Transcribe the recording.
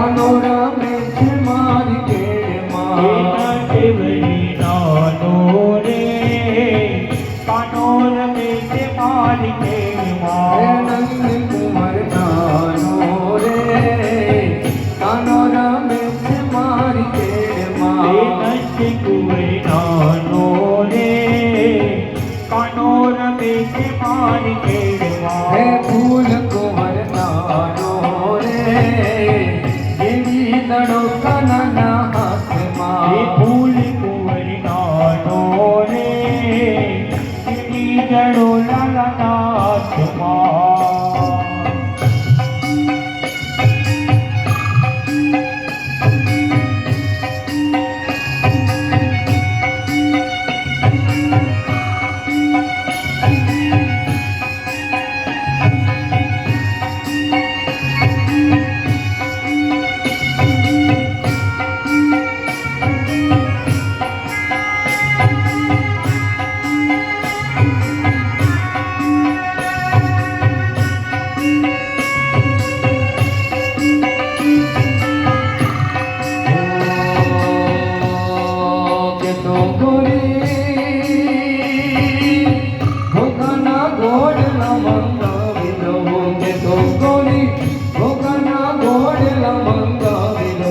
નાનો રમે છે મારી કેળમાં કેવડી નાનો રે કાનો રમે છે મારી કેળમાં નંદ કુંવર નાનો રે કાનો રમે છે મારી કંગનના હાથમાં. ફૂલ કુંવરનાનો લાલા નાથમાં તો કોરી ભોગાના ગોડલા મંગાવી દો કે તો કોરી ભોગાના ગોડલા મંગાવી દો